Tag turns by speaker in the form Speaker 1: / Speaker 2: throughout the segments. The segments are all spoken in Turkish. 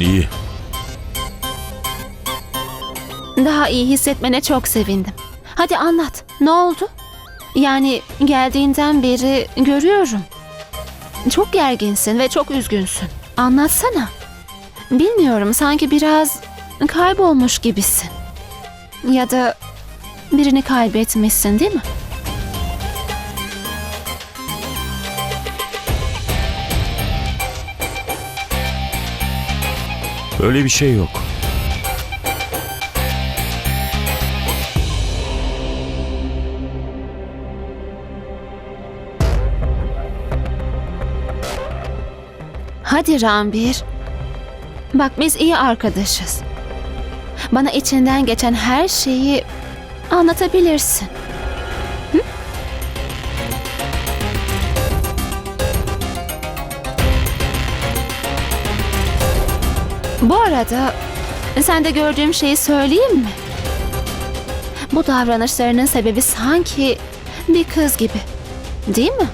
Speaker 1: İyi.
Speaker 2: Daha iyi hissetmene çok sevindim. Hadi anlat. Ne oldu? Yani geldiğinden beri görüyorum. Çok gerginsin ve çok üzgünsün. Anlatsana. Bilmiyorum sanki biraz kaybolmuş gibisin. Ya da birini kaybetmişsin değil mi?
Speaker 1: Öyle bir şey yok.
Speaker 2: Hadi Rambir. Bak biz iyi arkadaşız. Bana içinden geçen her şeyi anlatabilirsin. Bu arada sen de gördüğüm şeyi söyleyeyim mi? Bu davranışlarının sebebi sanki bir kız gibi. Değil mi?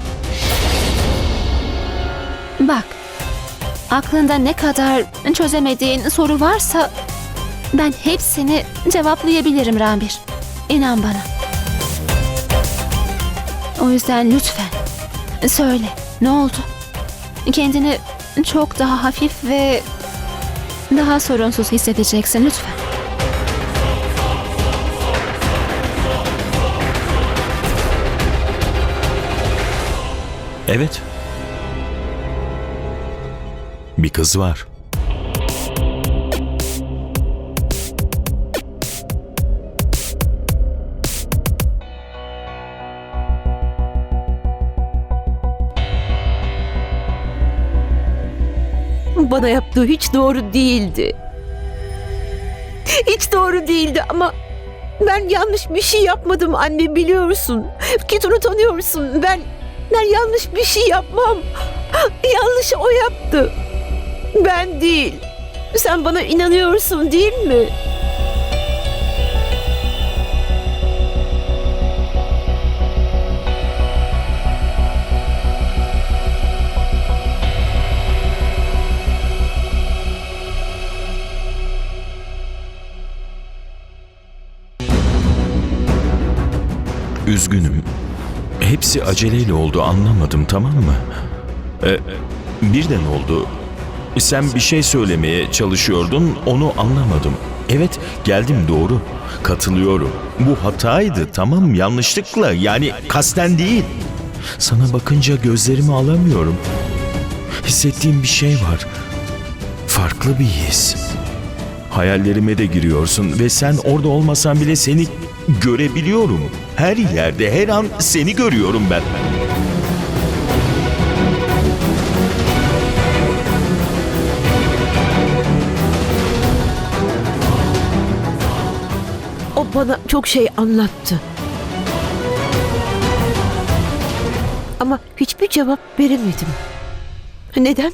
Speaker 2: Bak, aklında ne kadar çözemediğin soru varsa ben hepsini cevaplayabilirim Rambir. İnan bana. O yüzden lütfen söyle ne oldu? Kendini çok daha hafif ve daha sorunsuz hissedeceksin lütfen.
Speaker 1: Evet. Bir kız var.
Speaker 3: Bana yaptığı hiç doğru değildi. Hiç doğru değildi ama ben yanlış bir şey yapmadım anne biliyorsun. Ketun'u tanıyorsun. Ben ben yanlış bir şey yapmam. Yanlış o yaptı. Ben değil. Sen bana inanıyorsun değil mi?
Speaker 1: Üzgünüm. Hepsi aceleyle oldu anlamadım tamam mı? E, birden oldu. Sen bir şey söylemeye çalışıyordun onu anlamadım. Evet geldim doğru. Katılıyorum. Bu hataydı tamam yanlışlıkla yani kasten değil. Sana bakınca gözlerimi alamıyorum. Hissettiğim bir şey var. Farklı bir his. Hayallerime de giriyorsun ve sen orada olmasan bile seni görebiliyorum. Her yerde, her an seni görüyorum ben.
Speaker 3: O bana çok şey anlattı. Ama hiçbir cevap veremedim. Neden?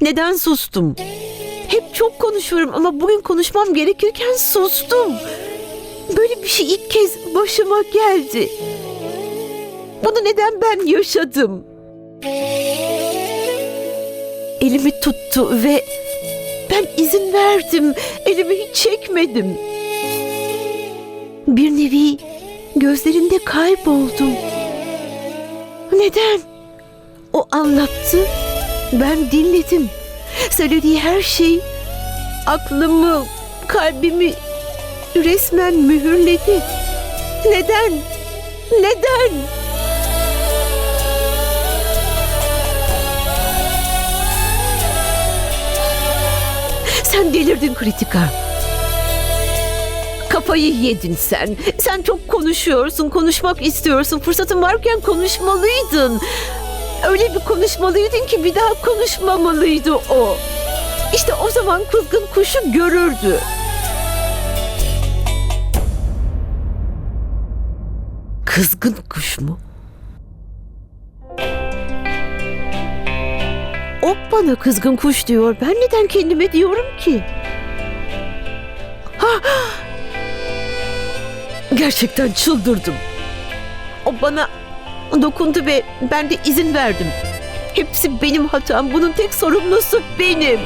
Speaker 3: Neden sustum? Hep çok konuşuyorum ama bugün konuşmam gerekirken sustum. Böyle bir şey ilk kez başıma geldi. Bunu neden ben yaşadım? Elimi tuttu ve ben izin verdim. Elimi hiç çekmedim. Bir nevi gözlerinde kayboldum. Neden? O anlattı. Ben dinledim. Söylediği her şey aklımı, kalbimi resmen mühürledi. Neden? Neden? Sen delirdin Kritika. Kafayı yedin sen. Sen çok konuşuyorsun, konuşmak istiyorsun. Fırsatın varken konuşmalıydın. Öyle bir konuşmalıydın ki bir daha konuşmamalıydı o. İşte o zaman kızgın kuşu görürdü. Kızgın kuş mu? O bana kızgın kuş diyor. Ben neden kendime diyorum ki? Ha! Gerçekten çıldırdım. O bana dokundu ve ben de izin verdim. Hepsi benim hatam. Bunun tek sorumlusu benim.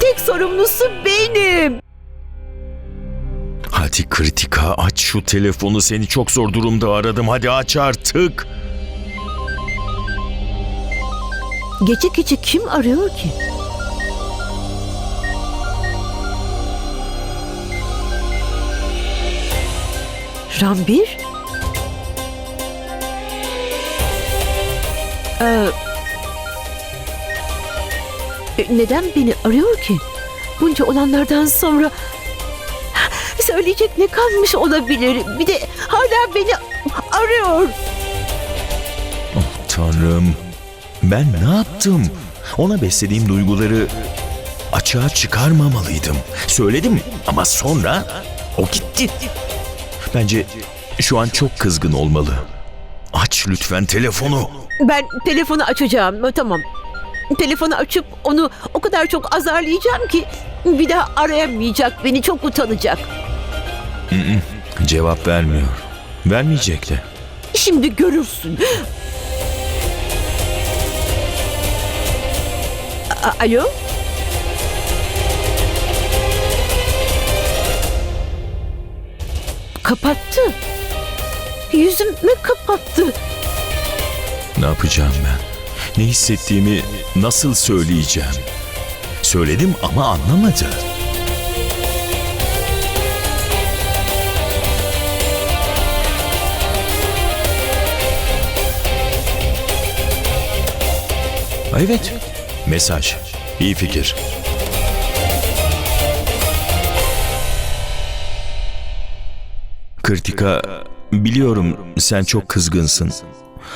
Speaker 3: Tek sorumlusu benim.
Speaker 1: Hadi Kritika aç şu telefonu seni çok zor durumda aradım hadi aç artık.
Speaker 3: Gece gece kim arıyor ki? Rambir? Ee, neden beni arıyor ki? Bunca olanlardan sonra söyleyecek ne kalmış olabilir? Bir de hala beni arıyor.
Speaker 1: Oh tanrım ben ne yaptım? Ona beslediğim duyguları açığa çıkarmamalıydım. Söyledim ama sonra o gitti. Bence şu an çok kızgın olmalı. Aç lütfen telefonu.
Speaker 3: Ben telefonu açacağım. Tamam. Telefonu açıp onu o kadar çok azarlayacağım ki bir daha arayamayacak. Beni çok utanacak.
Speaker 1: Cevap vermiyor. Vermeyecek de.
Speaker 3: Şimdi görürsün. A- Alo? Kapattı. Yüzüme kapattı.
Speaker 1: Ne yapacağım ben? Ne hissettiğimi nasıl söyleyeceğim? Söyledim ama anlamadı. Evet. Mesaj. İyi fikir. Kritika, biliyorum sen çok kızgınsın.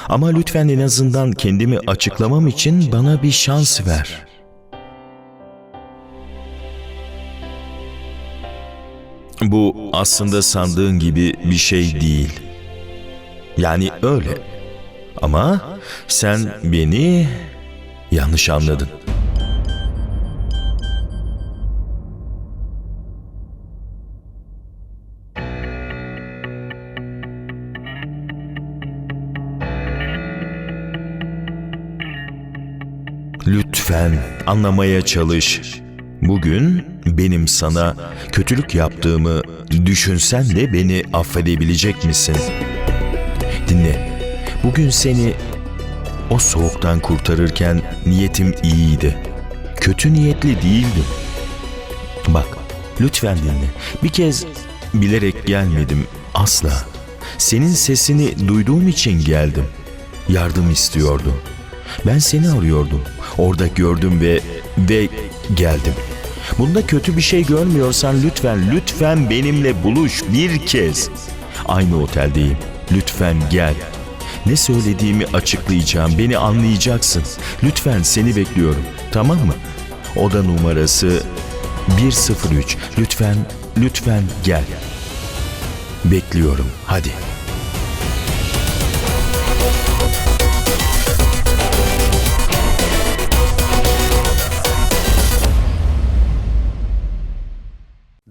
Speaker 1: Ama lütfen en azından kendimi açıklamam için bana bir şans ver. Bu aslında sandığın gibi bir şey değil. Yani öyle. Ama sen beni yanlış anladın. Lütfen anlamaya çalış. Bugün benim sana kötülük yaptığımı düşünsen de beni affedebilecek misin? Dinle. Bugün seni o soğuktan kurtarırken niyetim iyiydi. Kötü niyetli değildim. Bak, lütfen dinle. Bir kez bilerek gelmedim asla. Senin sesini duyduğum için geldim. Yardım istiyordum. Ben seni arıyordum. Orada gördüm ve ve geldim. Bunda kötü bir şey görmüyorsan lütfen lütfen benimle buluş bir kez. Aynı oteldeyim. Lütfen gel. Ne söylediğimi açıklayacağım. Beni anlayacaksın. Lütfen seni bekliyorum. Tamam mı? Oda numarası 103. Lütfen lütfen gel. Bekliyorum. Hadi.